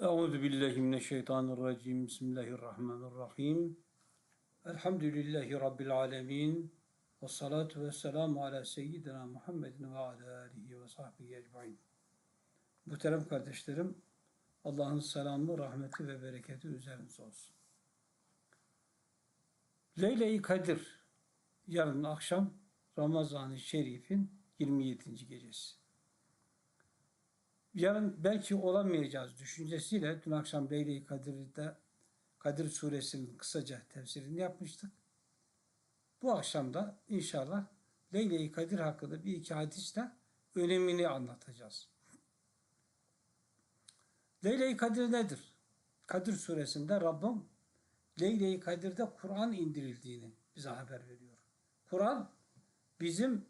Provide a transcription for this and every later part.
Euzu billahi mineşşeytanirracim. Bismillahirrahmanirrahim. Elhamdülillahi rabbil alamin. Ve salatu ve selamu ala seyyidina Muhammedin ve ala alihi ve sahbihi ecmaîn. Muhterem kardeşlerim, Allah'ın selamı, rahmeti ve bereketi üzerinize olsun. Leyle-i Kadir yarın akşam Ramazan-ı Şerif'in 27. gecesi. Yarın belki olamayacağız düşüncesiyle dün akşam Leyle-i Kadir'de Kadir suresinin kısaca tefsirini yapmıştık. Bu akşam da inşallah Leyle-i Kadir hakkında bir iki hadisle önemini anlatacağız. Leyle-i Kadir nedir? Kadir suresinde Rabbim Leyle-i Kadir'de Kur'an indirildiğini bize haber veriyor. Kur'an bizim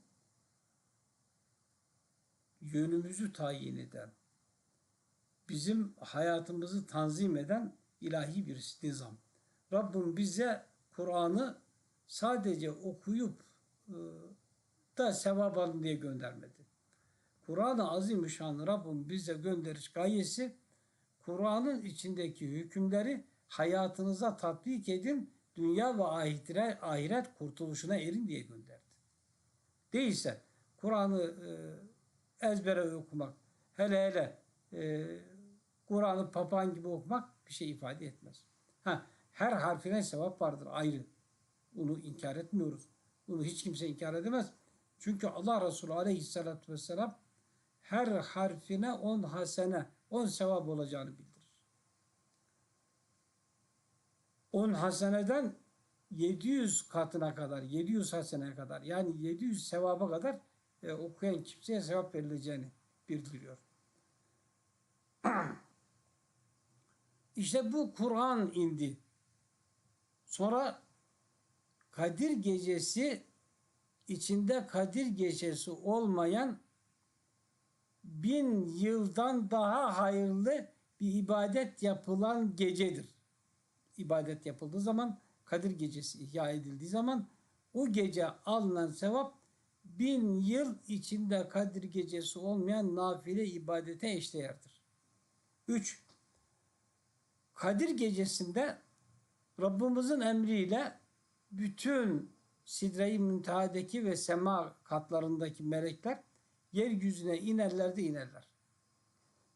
yönümüzü tayin eden, bizim hayatımızı tanzim eden ilahi bir nizam. Rabbim bize Kur'an'ı sadece okuyup e, da sevap alın diye göndermedi. Kur'an-ı Azimüşşan Rabbim bize gönderiş gayesi Kur'an'ın içindeki hükümleri hayatınıza tatbik edin, dünya ve ahiret, ahiret kurtuluşuna erin diye gönderdi. Değilse Kur'an'ı e, ezbere okumak, hele hele e, Kur'an'ı papağan gibi okumak bir şey ifade etmez. Ha, her harfine sevap vardır ayrı. Bunu inkar etmiyoruz. Bunu hiç kimse inkar edemez. Çünkü Allah Resulü aleyhissalatü vesselam her harfine on hasene, on sevap olacağını bildirir. On haseneden 700 katına kadar, 700 haseneye kadar yani 700 sevaba kadar e, okuyan kimseye sevap verileceğini bildiriyor. İşte bu Kur'an indi. Sonra Kadir Gecesi içinde Kadir Gecesi olmayan bin yıldan daha hayırlı bir ibadet yapılan gecedir. İbadet yapıldığı zaman Kadir Gecesi ihya edildiği zaman o gece alınan sevap bin yıl içinde Kadir Gecesi olmayan nafile ibadete eşdeğerdir. 3. Kadir Gecesi'nde Rabbimizin emriyle bütün Sidre-i Münteha'daki ve sema katlarındaki melekler yeryüzüne inerler de inerler.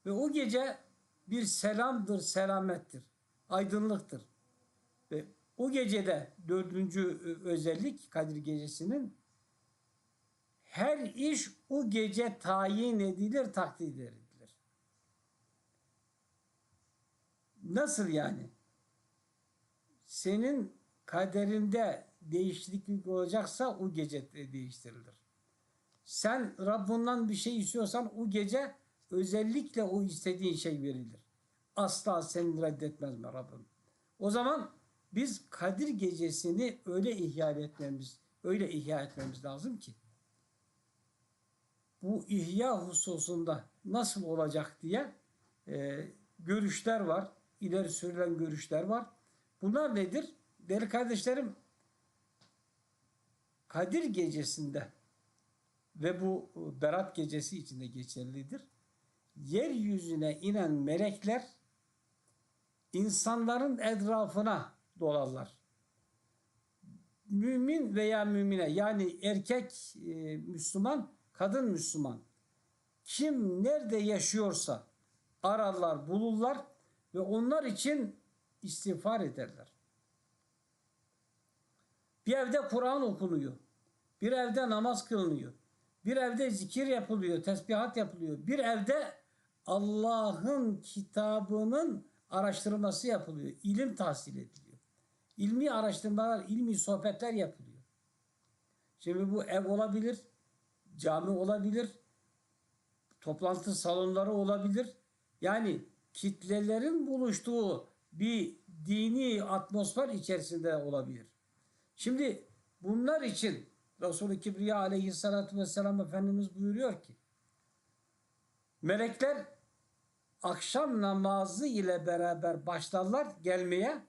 Ve o gece bir selamdır, selamettir, aydınlıktır. Ve o gecede dördüncü özellik Kadir Gecesi'nin her iş o gece tayin edilir, takdir edilir. Nasıl yani? Senin kaderinde değişiklik olacaksa o gece değiştirilir. Sen Rabbinden bir şey istiyorsan o gece özellikle o istediğin şey verilir. Asla seni reddetmez mi Rabbim? O zaman biz Kadir gecesini öyle ihya etmemiz, öyle ihya etmemiz lazım ki bu ihya hususunda nasıl olacak diye e, görüşler var. İleri sürülen görüşler var. Bunlar nedir? Değerli kardeşlerim, Kadir gecesinde ve bu Berat gecesi içinde geçerlidir. Yeryüzüne inen melekler insanların etrafına dolarlar. Mümin veya mümine yani erkek e, Müslüman, kadın Müslüman kim nerede yaşıyorsa ararlar, bulurlar ve onlar için istiğfar ederler. Bir evde Kur'an okunuyor. Bir evde namaz kılınıyor. Bir evde zikir yapılıyor, tesbihat yapılıyor. Bir evde Allah'ın kitabının araştırması yapılıyor. ilim tahsil ediliyor. İlmi araştırmalar, ilmi sohbetler yapılıyor. Şimdi bu ev olabilir, cami olabilir, toplantı salonları olabilir. Yani kitlelerin buluştuğu bir dini atmosfer içerisinde olabilir. Şimdi bunlar için Resulü Kibriya aleyhissalatü vesselam Efendimiz buyuruyor ki melekler akşam namazı ile beraber başlarlar gelmeye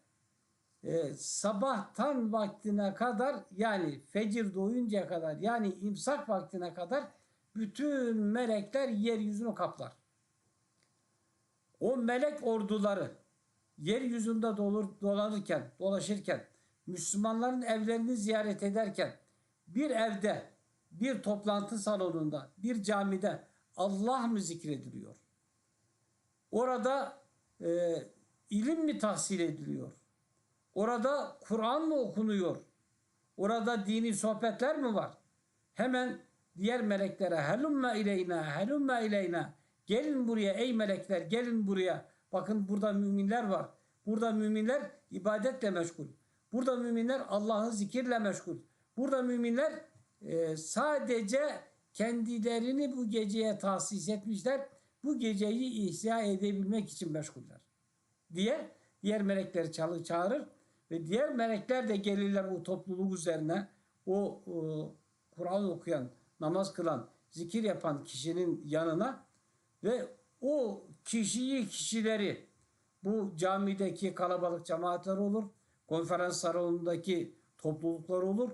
e, sabahtan vaktine kadar yani fecir doğuncaya kadar yani imsak vaktine kadar bütün melekler yeryüzünü kaplar. O melek orduları yeryüzünde dolur, dolanırken, dolaşırken, Müslümanların evlerini ziyaret ederken, bir evde, bir toplantı salonunda, bir camide Allah mı zikrediliyor? Orada e, ilim mi tahsil ediliyor? Orada Kur'an mı okunuyor? Orada dini sohbetler mi var? Hemen diğer meleklere helümme ileyna, helümme ileyna. Gelin buraya ey melekler, gelin buraya. Bakın burada müminler var. Burada müminler ibadetle meşgul. Burada müminler Allah'ı zikirle meşgul. Burada müminler e, sadece kendilerini bu geceye tahsis etmişler. Bu geceyi ihya edebilmek için meşguller. Diye diğer melekleri çağır- çağırır ve diğer melekler de gelirler o topluluk üzerine o, o Kur'an okuyan, namaz kılan, zikir yapan kişinin yanına ve o kişiyi, kişileri bu camideki kalabalık cemaatler olur, konferans salonundaki topluluklar olur.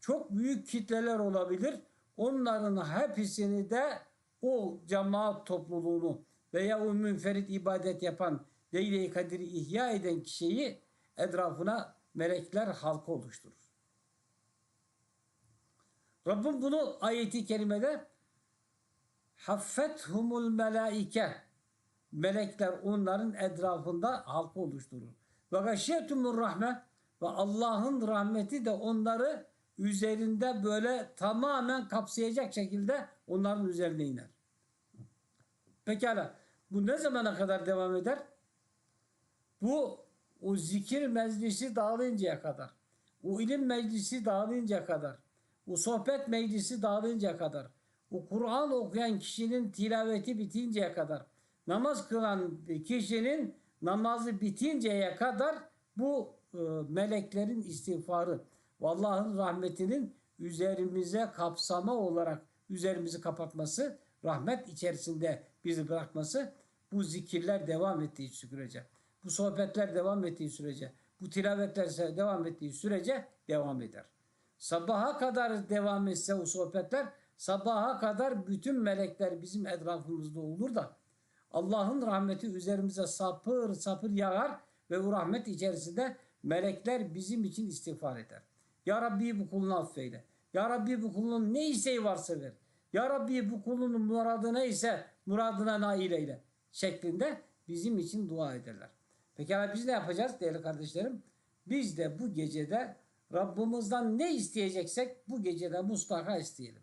Çok büyük kitleler olabilir. Onların hepsini de o cemaat topluluğunu veya o münferit ibadet yapan Leyle-i Kadir'i ihya eden kişiyi etrafına melekler halka oluşturur. Rabbim bunu ayeti kerimede haffethumul melaike melekler onların etrafında halka oluşturur. Ve gâşiyetumur rahme ve Allah'ın rahmeti de onları üzerinde böyle tamamen kapsayacak şekilde onların üzerine iner. Pekala bu ne zamana kadar devam eder? Bu o zikir meclisi dağılıncaya kadar, o ilim meclisi dağılıncaya kadar, o sohbet meclisi dağılıncaya kadar, o Kur'an okuyan kişinin tilaveti bitinceye kadar, namaz kılan kişinin namazı bitinceye kadar bu e, meleklerin istiğfarı ve Allah'ın rahmetinin üzerimize kapsama olarak üzerimizi kapatması, rahmet içerisinde bizi bırakması bu zikirler devam ettiği sürece, bu sohbetler devam ettiği sürece, bu tilavetler devam ettiği sürece devam eder. Sabaha kadar devam etse o sohbetler, sabaha kadar bütün melekler bizim etrafımızda olur da Allah'ın rahmeti üzerimize sapır sapır yağar ve bu rahmet içerisinde melekler bizim için istiğfar eder. Ya Rabbi bu kulunu affeyle. Ya Rabbi bu kulunun ne isteği varsa ver. Ya Rabbi bu kulunun muradı neyse muradına nail eyle şeklinde bizim için dua ederler. Pekala biz ne yapacağız değerli kardeşlerim? Biz de bu gecede Rabbimizden ne isteyeceksek bu gecede mutlaka isteyelim.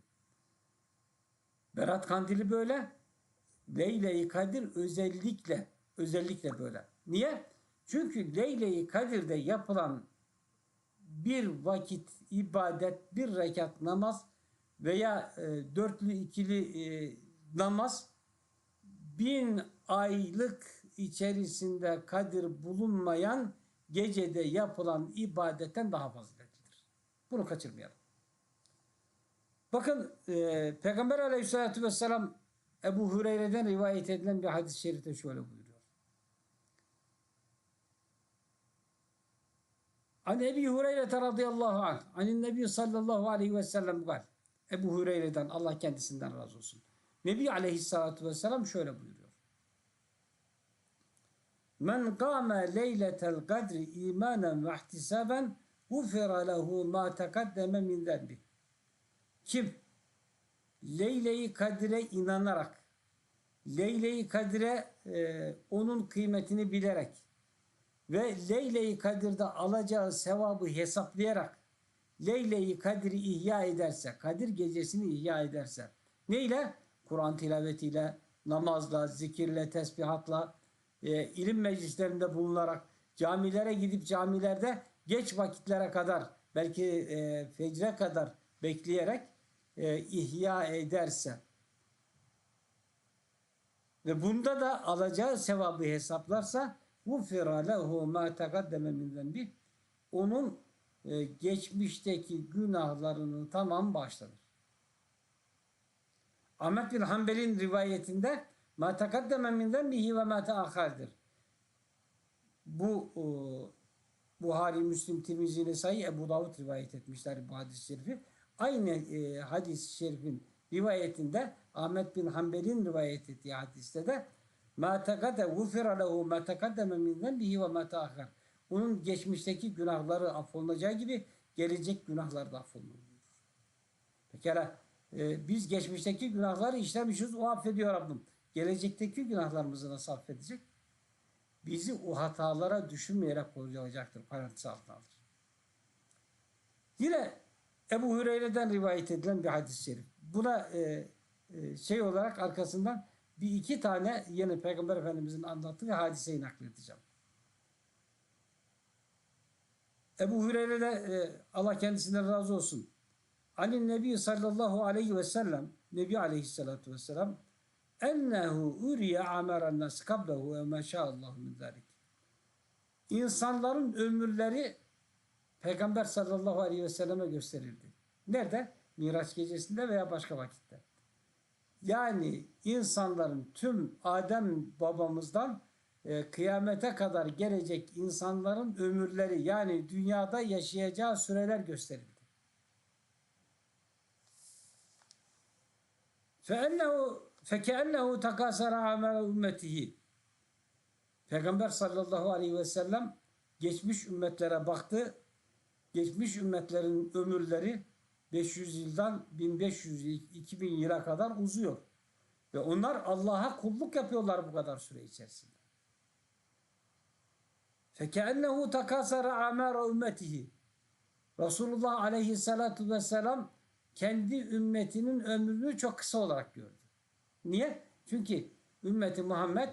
Berat Kandili böyle. Leyle-i Kadir özellikle özellikle böyle. Niye? Çünkü Leyle-i Kadir'de yapılan bir vakit ibadet, bir rekat namaz veya e, dörtlü ikili e, namaz bin aylık içerisinde kadir bulunmayan gecede yapılan ibadetten daha faziletlidir. Bunu kaçırmayalım. Bakın e, Peygamber aleyhissalatü vesselam Ebu Hureyre'den rivayet edilen bir hadis-i şerifte şöyle buyuruyor. An Ebi Hureyre radıyallahu anh anin Nebi sallallahu aleyhi ve sellem gal. Ebu Hureyre'den Allah kendisinden razı olsun. Nebi aleyhissalatu vesselam şöyle buyuruyor. Men kâme leyletel kadri imanen ve ihtisaben gufira lehu ma tekaddeme min zenbi. Kim Leyle-i Kadir'e inanarak, Leyle-i Kadir'e e, onun kıymetini bilerek ve Leyle-i Kadir'de alacağı sevabı hesaplayarak Leyle-i Kadir'i ihya ederse, Kadir gecesini ihya ederse, neyle? Kur'an tilavetiyle, namazla, zikirle, tesbihatla, e, ilim meclislerinde bulunarak, camilere gidip camilerde geç vakitlere kadar, belki e, fecre kadar bekleyerek e, ihya ederse ve bunda da alacağı sevabı hesaplarsa gufira lehu ma tekaddeme min zenbi onun e, geçmişteki günahlarının tamam başlanır. Ahmet bin Hanbel'in rivayetinde ma tekaddeme min zenbihi ve ma teahhardir. Bu e, Buhari, Müslim, Tirmizi, Nesai, Ebu Davud rivayet etmişler bu hadis-i şerifi. Aynı e, hadis-i şerifin rivayetinde Ahmet bin Hanbel'in rivayet ettiği hadiste de ma tekade gufira lehu ma tekaddeme min zenbihi ve ma teahhar. Onun geçmişteki günahları affolunacağı gibi gelecek günahlar da affolunur. Pekala e, biz geçmişteki günahları işlemişiz o affediyor Rabbim. Gelecekteki günahlarımızı nasıl affedecek? Bizi o hatalara düşünmeyerek koruyacaktır. Parantez altına alır. Yine Ebu Hureyre'den rivayet edilen bir hadis-i şerif. Buna e, e, şey olarak arkasından bir iki tane yine Peygamber Efendimizin anlattığı hadiseyi nakledeceğim. Ebu Hureyre'de e, Allah kendisinden razı olsun. Ali Nebi sallallahu aleyhi ve sellem Nebi aleyhissalatu vesselam ennehu uriye ameren nas kablehu ve ma şa'allahu min zalik. İnsanların ömürleri Peygamber sallallahu aleyhi ve selleme gösterildi. Nerede? Miraç gecesinde veya başka vakitte. Yani insanların tüm Adem babamızdan e, kıyamete kadar gelecek insanların ömürleri yani dünyada yaşayacağı süreler gösterildi. فَاَنَّهُ فَكَأَنَّهُ تَكَاسَرَ عَمَلَ ümmetihi. Peygamber sallallahu aleyhi ve sellem geçmiş ümmetlere baktı. Geçmiş ümmetlerin ömürleri 500 yıldan 1500 2000 yıla kadar uzuyor. Ve onlar Allah'a kulluk yapıyorlar bu kadar süre içerisinde. فَكَأَنَّهُ تَكَاسَرَ عَمَارَ ümmetihi. Resulullah aleyhissalatu vesselam kendi ümmetinin ömrünü çok kısa olarak gördü. Niye? Çünkü ümmeti Muhammed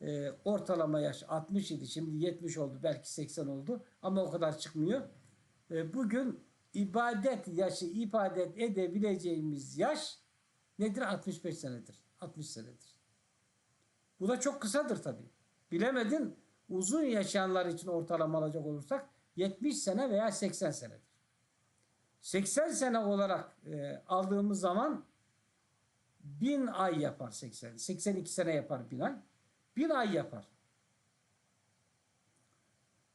e, ortalama yaş 60 idi. Şimdi 70 oldu. Belki 80 oldu. Ama o kadar çıkmıyor. E, bugün ibadet yaşı ibadet edebileceğimiz yaş nedir? 65 senedir. 60 senedir. Bu da çok kısadır tabii. Bilemedin uzun yaşayanlar için ortalama alacak olursak 70 sene veya 80 senedir. 80 sene olarak e, aldığımız zaman 1000 ay yapar 80. 82 sene yapar 1000 ay. 1000 ay yapar.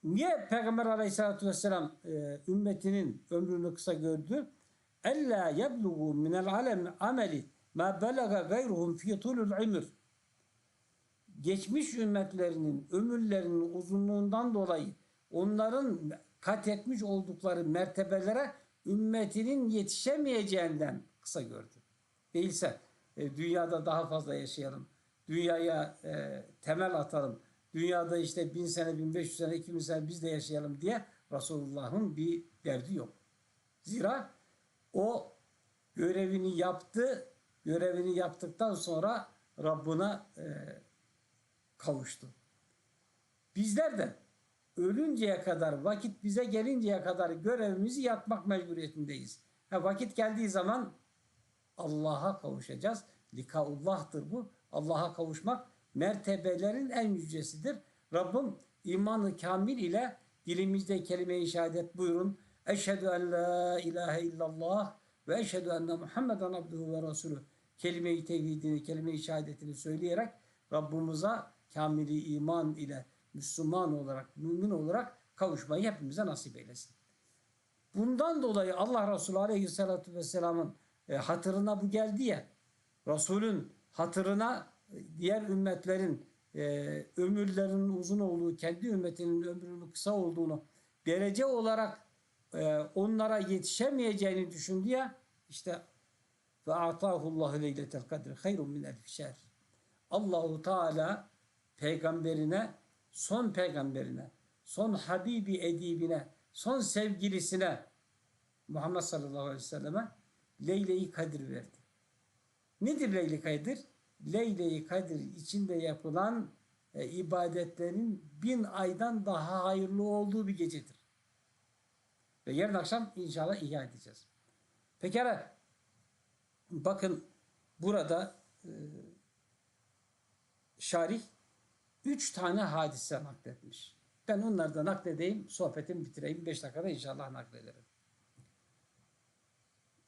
Niye Peygamber aleyhissalatü vesselam e, ümmetinin ömrünü kısa gördü? Ella yeblugu minel alem ameli ma belaga gayruhum fi tulul imr. Geçmiş ümmetlerinin ömürlerinin uzunluğundan dolayı onların kat etmiş oldukları mertebelere ümmetinin yetişemeyeceğinden kısa gördü. Değilse e, dünyada daha fazla yaşayalım. Dünyaya e, temel atalım. Dünyada işte bin sene, bin beş yüz sene, iki bin sene biz de yaşayalım diye Resulullah'ın bir derdi yok. Zira o görevini yaptı. Görevini yaptıktan sonra Rabbına e, kavuştu. Bizler de ölünceye kadar, vakit bize gelinceye kadar görevimizi yapmak mecburiyetindeyiz. Ha, vakit geldiği zaman Allah'a kavuşacağız. Likaullah'tır bu. Allah'a kavuşmak mertebelerin en yücesidir. Rabbim imanı kamil ile dilimizde kelime-i şehadet buyurun. Eşhedü en la ilahe illallah ve eşhedü enne Muhammeden abduhu ve resulü. Kelime-i tevhidini, kelime-i şehadetini söyleyerek Rabbimize kamili iman ile Müslüman olarak, mümin olarak kavuşmayı hepimize nasip eylesin. Bundan dolayı Allah Resulü Aleyhisselatü Vesselam'ın e, hatırına bu geldi ya, Resul'ün hatırına diğer ümmetlerin e, ömürlerinin uzun olduğu, kendi ümmetinin ömrünün kısa olduğunu derece olarak e, onlara yetişemeyeceğini düşündü ya, işte ve atahullahu leyletel kadri hayrun min elfi şehr. Allahu Teala peygamberine, son peygamberine, son Habibi edibine, son sevgilisine Muhammed sallallahu aleyhi ve selleme Leyle-i Kadir verdi. Nedir Leyle-i Kadir? Leyle-i Kadir içinde yapılan e, ibadetlerin bin aydan daha hayırlı olduğu bir gecedir. Ve yarın akşam inşallah ihya edeceğiz. Pekala bakın burada e, şarih üç tane hadise nakletmiş. Ben onları da nakledeyim, sohbetimi bitireyim. Beş dakikada inşallah naklederim.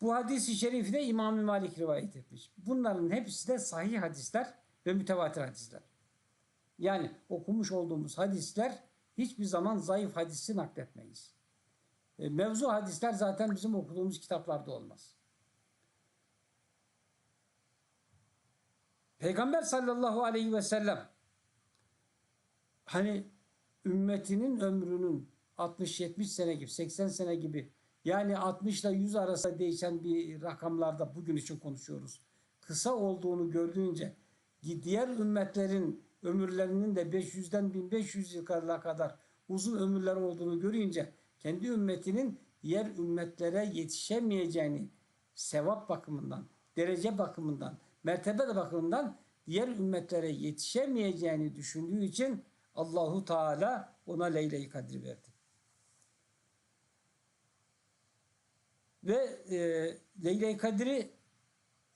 Bu hadisi şerifi de İmam Malik rivayet etmiş. Bunların hepsi de sahih hadisler ve mütevatir hadisler. Yani okumuş olduğumuz hadisler hiçbir zaman zayıf hadisi nakletmeyiz. E, mevzu hadisler zaten bizim okuduğumuz kitaplarda olmaz. Peygamber sallallahu aleyhi ve sellem hani ümmetinin ömrünün 60-70 sene gibi 80 sene gibi yani 60 ile 100 arasında değişen bir rakamlarda bugün için konuşuyoruz. Kısa olduğunu gördüğünce diğer ümmetlerin ömürlerinin de 500'den 1500 yıla kadar uzun ömürler olduğunu görünce kendi ümmetinin diğer ümmetlere yetişemeyeceğini sevap bakımından, derece bakımından, mertebe de bakımından diğer ümmetlere yetişemeyeceğini düşündüğü için Allahu Teala ona Leyle-i Kadir verdi. Ve e, Leyle-i Kadir'i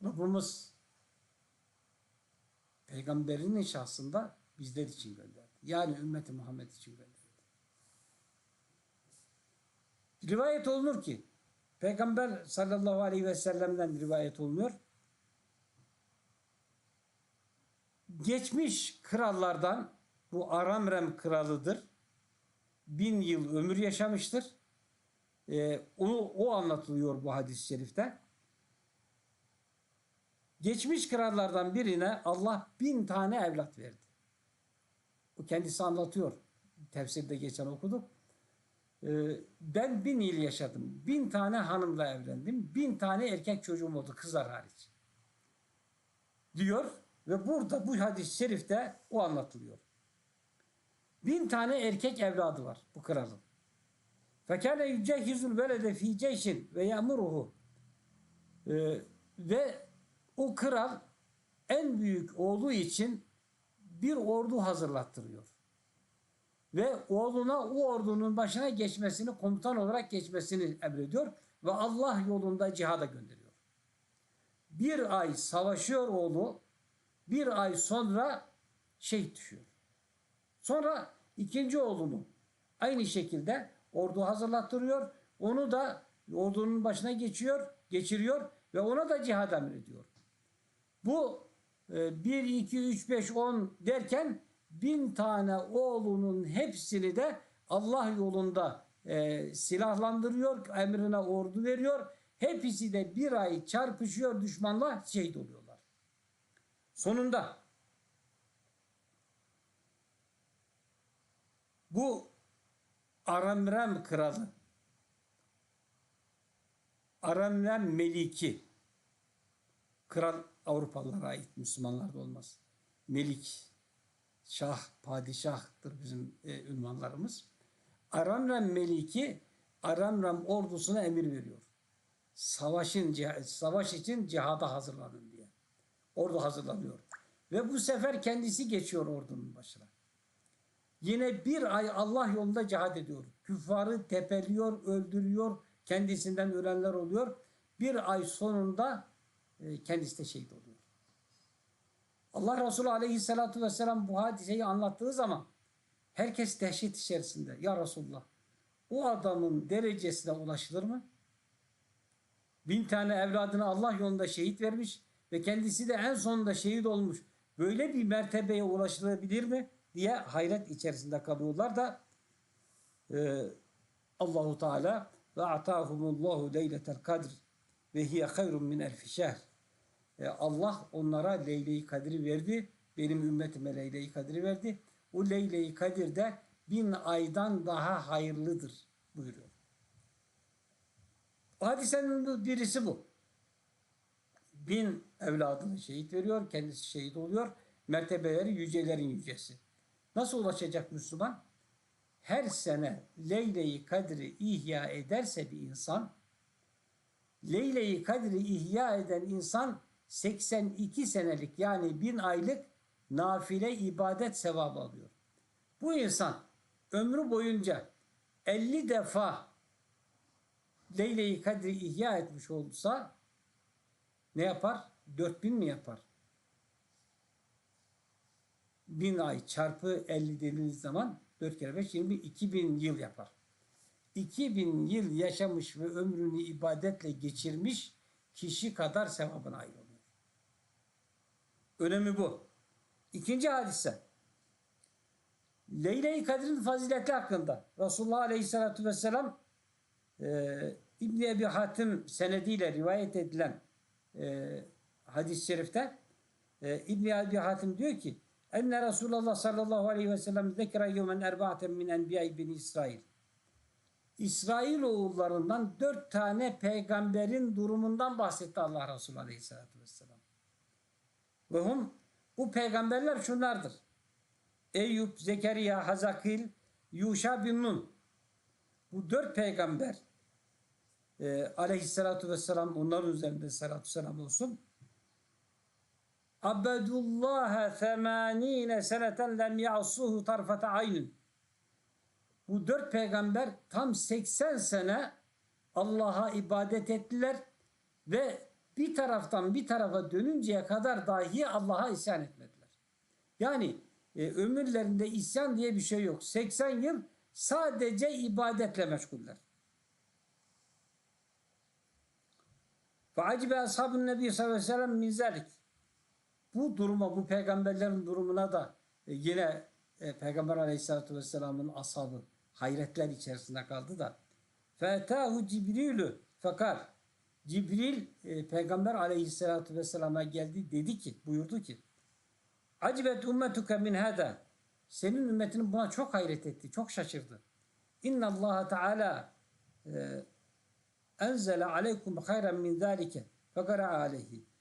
Rabbimiz peygamberinin şahsında bizler için gönderdi. Yani ümmeti Muhammed için gönderdi. Rivayet olunur ki Peygamber sallallahu aleyhi ve sellem'den rivayet olunuyor. Geçmiş krallardan bu Aramrem kralıdır. Bin yıl ömür yaşamıştır. Ee, onu, o anlatılıyor bu hadis-i şerifte. Geçmiş krallardan birine Allah bin tane evlat verdi. O kendisi anlatıyor. Tefsirde geçen okuduk. Ee, ben bin yıl yaşadım. Bin tane hanımla evlendim. Bin tane erkek çocuğum oldu kızlar hariç. Diyor ve burada bu hadis-i şerifte o anlatılıyor. Bin tane erkek evladı var bu kralın. Fekâle yücehizul velede fî ceyşin ve yamuruhu. Ve o kral en büyük oğlu için bir ordu hazırlattırıyor. Ve oğluna o ordunun başına geçmesini, komutan olarak geçmesini emrediyor. Ve Allah yolunda cihada gönderiyor. Bir ay savaşıyor oğlu, bir ay sonra şehit düşüyor. Sonra ikinci oğlunu aynı şekilde ordu hazırlattırıyor. Onu da ordunun başına geçiyor, geçiriyor ve ona da cihad emrediyor. Bu 1, 2, 3, 5, 10 derken bin tane oğlunun hepsini de Allah yolunda e, silahlandırıyor, emrine ordu veriyor. Hepsi de bir ay çarpışıyor düşmanla şehit oluyorlar. Sonunda bu Aramrem kralı Aramrem Meliki kral Avrupalılara ait Müslümanlarda olmaz. Melik, şah, padişahtır bizim e, ünvanlarımız. Aramrem Meliki Aramrem ordusuna emir veriyor. Savaşın savaş için cihada hazırlanın diye. Ordu hazırlanıyor. Ve bu sefer kendisi geçiyor ordunun başına. Yine bir ay Allah yolunda cihad ediyor. Küffarı tepeliyor, öldürüyor. Kendisinden ölenler oluyor. Bir ay sonunda e, kendisi de şehit oluyor. Allah Resulü aleyhissalatu vesselam bu hadiseyi anlattığı zaman herkes dehşet içerisinde. Ya Resulullah o adamın derecesine ulaşılır mı? Bin tane evladını Allah yolunda şehit vermiş ve kendisi de en sonunda şehit olmuş. Böyle bir mertebeye ulaşılabilir mi? Diye hayret içerisinde kalıyorlar da e, Allahu Teala ve atahumullahu leyletel kadr ve hiye hayrun min elfi şehr. E, Allah onlara Leyle-i Kadir'i verdi. Benim ümmetime Leyle-i Kadir'i verdi. O Leyle-i Kadir de bin aydan daha hayırlıdır buyuruyor. Hadisenin birisi bu. Bin evladını şehit veriyor, kendisi şehit oluyor. Mertebeleri yücelerin yücesi. Nasıl ulaşacak Müslüman? Her sene Leyle-i Kadir'i ihya ederse bir insan, Leyle-i Kadir'i ihya eden insan 82 senelik yani bin aylık nafile ibadet sevabı alıyor. Bu insan ömrü boyunca 50 defa Leyle-i Kadir'i ihya etmiş olsa ne yapar? 4000 mi yapar? Bin ay çarpı 50 dediğiniz zaman 4 kere 5 20 2000 yıl yapar. 2000 yıl yaşamış ve ömrünü ibadetle geçirmiş kişi kadar sevabına ait oluyor. Önemi bu. İkinci hadise. Leyle-i Kadir'in fazileti hakkında Resulullah Aleyhisselatü Vesselam e, İbni Ebi Hatim senediyle rivayet edilen e, hadis-i şerifte e, İbni Ebi Hatim diyor ki enne Resulullah sallallahu aleyhi ve sellem zekra yevmen erba'aten min enbiya'i bin İsrail. İsrail oğullarından dört tane peygamberin durumundan bahsetti Allah Resulü aleyhissalatü vesselam. Ve hum bu peygamberler şunlardır. Eyüp, Zekeriya, Hazakil, Yuşa bin Nun. Bu dört peygamber e, aleyhissalatu vesselam onların üzerinde salatu selam olsun. Abedullaha femanine seneten lem ya'suhu tarfete aynin. Bu dört peygamber tam 80 sene Allah'a ibadet ettiler ve bir taraftan bir tarafa dönünceye kadar dahi Allah'a isyan etmediler. Yani e, ömürlerinde isyan diye bir şey yok. 80 yıl sadece ibadetle meşguller. Feacibe ashabın nebi sallallahu aleyhi ve sellem min zalik. Bu duruma, bu peygamberlerin durumuna da e, yine e, Peygamber aleyhissalatü vesselamın ashabı hayretler içerisinde kaldı da. Fetahu Cibrilü fakar. Cibril e, Peygamber aleyhissalatü vesselama geldi dedi ki, buyurdu ki Acibet ümmetuke min hada. Senin ümmetinin buna çok hayret etti, çok şaşırdı. İnna Allah Teala enzele aleykum hayran min zalike fekara aleyhi.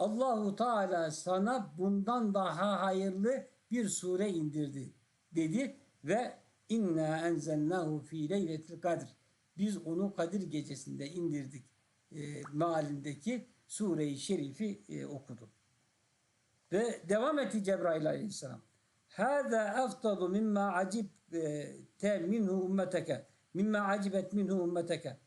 Allahu Teala sana bundan daha hayırlı bir sure indirdi dedi ve inna enzelnahu fi leyletil kadr. Biz onu Kadir gecesinde indirdik. E, mealindeki sure-i şerifi e, okudu. Ve devam etti Cebrail aleyhisselam. Hâzâ eftalu mimma acibte minhu ümmeteke. Mimma acibet minhu ümmeteke.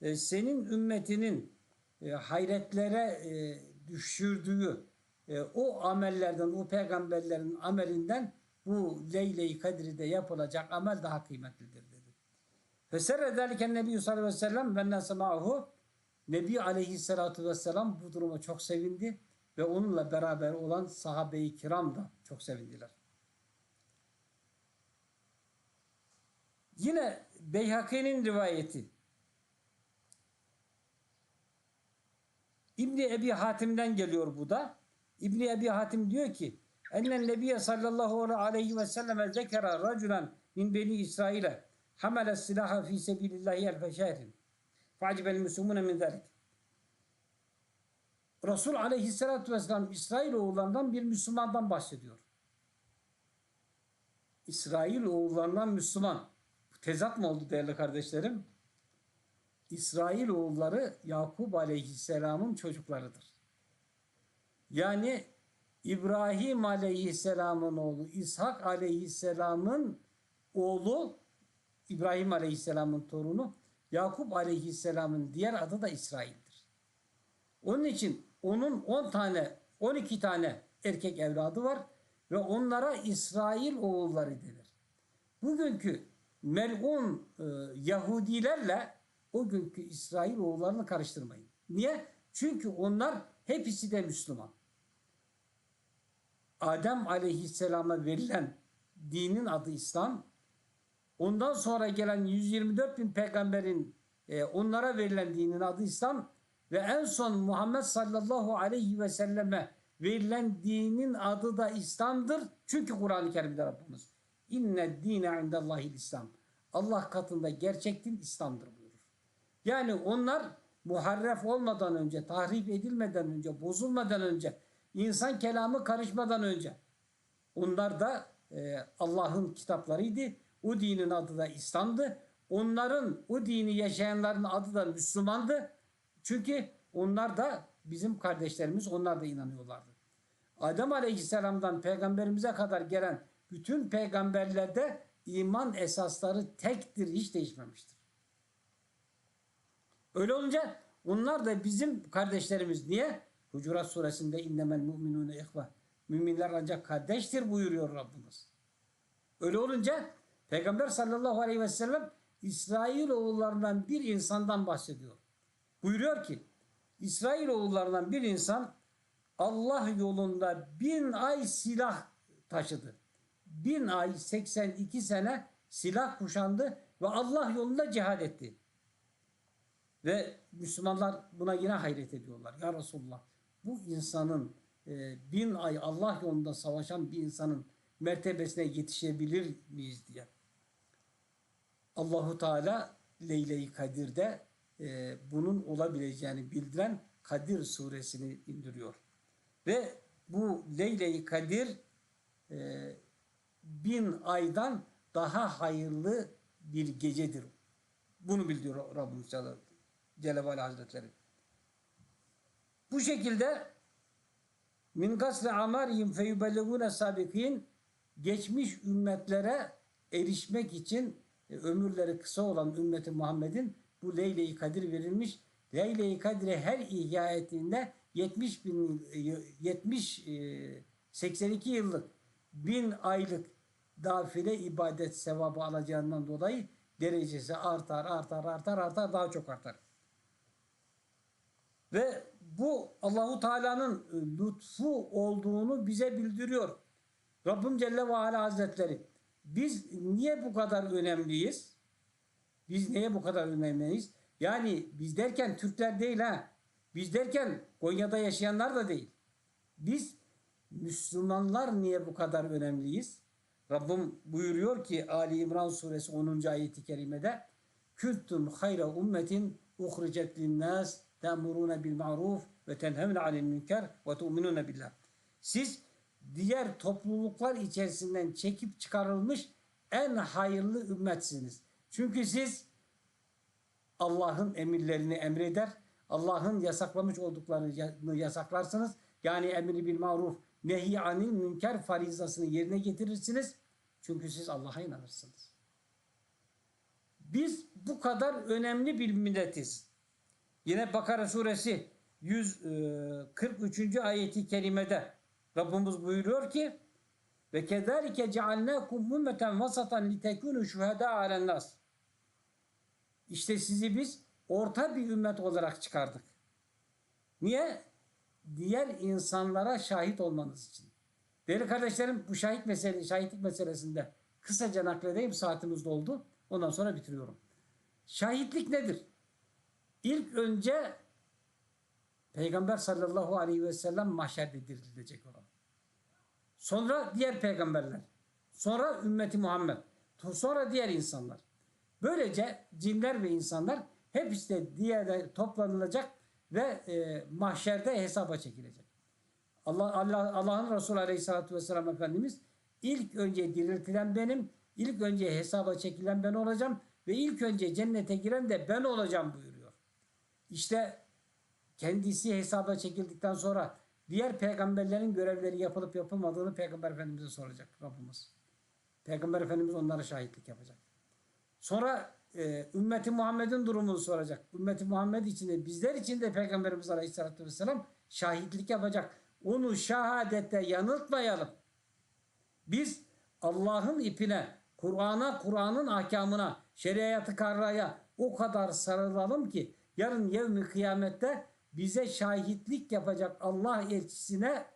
E, senin ümmetinin e, hayretlere e, düşürdüğü e, o amellerden, o peygamberlerin amelinden bu Leyle-i Kadir'de yapılacak amel daha kıymetlidir dedi. Feserre zâliken Nebi sallallahu aleyhi ve sellem ve nâse ma'hu Nebi aleyhissalatu vesselam bu duruma çok sevindi ve onunla beraber olan sahabe-i kiram da çok sevindiler. Yine Beyhaki'nin rivayeti İbni Ebi Hatim'den geliyor bu da. İbni Ebi Hatim diyor ki Ennen Nebiye sallallahu aleyhi ve selleme zekera raculan min beni İsrail'e hamele silaha fi sebilillahi elfe şehrin. Facibel müslümune min zalik. Resul aleyhissalatü vesselam İsrail oğullarından bir Müslümandan bahsediyor. İsrail oğullarından Müslüman. Tezat mı oldu değerli kardeşlerim? İsrail oğulları Yakup aleyhisselamın çocuklarıdır. Yani İbrahim aleyhisselamın oğlu, İshak aleyhisselamın oğlu, İbrahim aleyhisselamın torunu, Yakup aleyhisselamın diğer adı da İsrail'dir. Onun için onun 10 tane, 12 tane erkek evladı var ve onlara İsrail oğulları denir. Bugünkü melun e, Yahudilerle o günkü İsrail oğullarını karıştırmayın. Niye? Çünkü onlar hepsi de Müslüman. Adem aleyhisselama verilen dinin adı İslam. Ondan sonra gelen 124 bin peygamberin e, onlara verilen dinin adı İslam ve en son Muhammed sallallahu aleyhi ve selleme verilen dinin adı da İslam'dır. Çünkü Kur'an-ı Kerim'de Rabbimiz inne dine indallahil İslam. Allah katında gerçek din İslam'dır buyurur. Yani onlar muharref olmadan önce, tahrif edilmeden önce, bozulmadan önce, insan kelamı karışmadan önce onlar da e, Allah'ın kitaplarıydı. O dinin adı da İslam'dı. Onların o dini yaşayanların adı da Müslümandı. Çünkü onlar da bizim kardeşlerimiz, onlar da inanıyorlardı. Adem Aleyhisselam'dan peygamberimize kadar gelen bütün peygamberlerde iman esasları tektir, hiç değişmemiştir. Öyle olunca onlar da bizim kardeşlerimiz. Niye? Hucurat suresinde innemel mu'minune ihva. Müminler ancak kardeştir buyuruyor Rabbimiz. Öyle olunca Peygamber sallallahu aleyhi ve sellem İsrail oğullarından bir insandan bahsediyor. Buyuruyor ki İsrail oğullarından bir insan Allah yolunda bin ay silah taşıdı. Bin ay 82 sene silah kuşandı ve Allah yolunda cihad etti. Ve Müslümanlar buna yine hayret ediyorlar. Ya Resulullah bu insanın e, bin ay Allah yolunda savaşan bir insanın mertebesine yetişebilir miyiz diye. Allahu Teala Leyle-i Kadir'de e, bunun olabileceğini bildiren Kadir suresini indiriyor. Ve bu Leyle-i Kadir e, bin aydan daha hayırlı bir gecedir. Bunu bildiriyor Rabbimiz Celle Ala Hazretleri. Bu şekilde min gasri amarihim feyubellegune sabikin geçmiş ümmetlere erişmek için e, ömürleri kısa olan ümmeti Muhammed'in bu Leyle-i Kadir verilmiş. Leyle-i Kadir'e her ihya ettiğinde 70 bin, e, 70 e, 82 yıllık bin aylık nafile ibadet sevabı alacağından dolayı derecesi artar, artar, artar, artar, daha çok artar. Ve bu Allahu Teala'nın e, lütfu olduğunu bize bildiriyor. Rabbim Celle ve Ala Hazretleri biz niye bu kadar önemliyiz? Biz neye bu kadar önemliyiz? Yani biz derken Türkler değil ha. Biz derken Konya'da yaşayanlar da değil. Biz Müslümanlar niye bu kadar önemliyiz? Rabbim buyuruyor ki Ali İmran suresi 10. ayeti kerimede Küntüm hayra ummetin uhricet linnas te'murune bil ma'ruf ve tenhevne anil münker ve tu'minune billah. Siz diğer topluluklar içerisinden çekip çıkarılmış en hayırlı ümmetsiniz. Çünkü siz Allah'ın emirlerini emreder, Allah'ın yasaklamış olduklarını yasaklarsınız. Yani emri bil maruf, nehi anil münker farizasını yerine getirirsiniz. Çünkü siz Allah'a inanırsınız. Biz bu kadar önemli bir milletiz. Yine Bakara suresi 143. ayeti kerimede Rabbimiz buyuruyor ki ve kezalike cealnakum ummeten vasatan litekunu şuhada alen nas. İşte sizi biz orta bir ümmet olarak çıkardık. Niye? Diğer insanlara şahit olmanız için. Değerli kardeşlerim bu şahit mesele, şahitlik meselesinde kısaca nakledeyim saatimiz doldu. Ondan sonra bitiriyorum. Şahitlik nedir? İlk önce Peygamber sallallahu aleyhi ve sellem mahşerde dirilecek olan. Sonra diğer peygamberler. Sonra ümmeti Muhammed. Sonra diğer insanlar. Böylece cinler ve insanlar hepsi de diğer toplanılacak ve e, mahşerde hesaba çekilecek. Allah Allah Allah'ın Resulü Aleyhisselatü Vesselam Efendimiz ilk önce diriltilen benim, ilk önce hesaba çekilen ben olacağım ve ilk önce cennete giren de ben olacağım buyuruyor. İşte kendisi hesaba çekildikten sonra diğer peygamberlerin görevleri yapılıp yapılmadığını Peygamber Efendimiz'e soracak Rabbimiz. Peygamber Efendimiz onlara şahitlik yapacak. Sonra e, ümmeti Muhammed'in durumunu soracak. Ümmeti Muhammed içinde bizler için de Peygamberimiz Aleyhisselatü Vesselam şahitlik yapacak. Onu şahadette yanıltmayalım. Biz Allah'ın ipine, Kur'an'a, Kur'an'ın ahkamına, şeriatı karraya o kadar sarılalım ki yarın yevmi kıyamette bize şahitlik yapacak Allah elçisine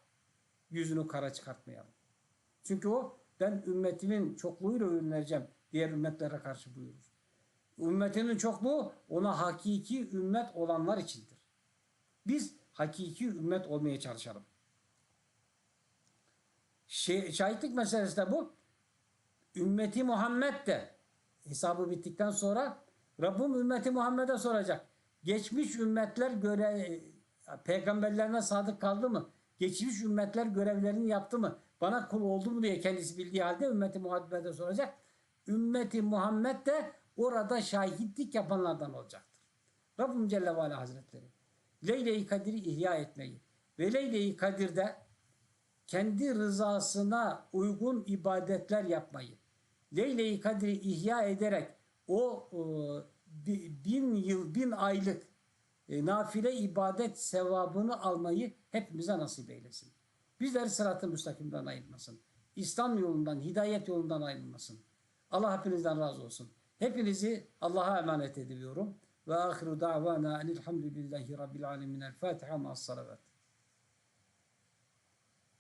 yüzünü kara çıkartmayalım. Çünkü o ben ümmetimin çokluğuyla övüneceğim diğer ümmetlere karşı buyurur. Ümmetinin çokluğu ona hakiki ümmet olanlar içindir. Biz hakiki ümmet olmaya çalışalım. Şey, şahitlik meselesi de bu. Ümmeti Muhammed de hesabı bittikten sonra Rabbim ümmeti Muhammed'e soracak. Geçmiş ümmetler göre peygamberlerine sadık kaldı mı? Geçmiş ümmetler görevlerini yaptı mı? Bana kul oldu mu diye kendisi bildiği halde ümmeti Muhammed'e soracak. Ümmeti Muhammed de orada şahitlik yapanlardan olacaktır. Rabbim Celle ve Ala Hazretleri Leyle-i Kadir'i ihya etmeyi ve Leyle-i Kadir'de kendi rızasına uygun ibadetler yapmayı, Leyle-i Kadir'i ihya ederek o e, bin yıl, bin aylık e, nafile ibadet sevabını almayı hepimize nasip eylesin. Bizleri sırat-ı müstakimden ayırmasın. İslam yolundan, hidayet yolundan ayrılmasın. Allah hepinizden razı olsun. Hepinizi Allah'a emanet ediyorum. Ve ahiru da'vana enilhamdülillahi rabbil alemin. El Fatiha ma'as salavat.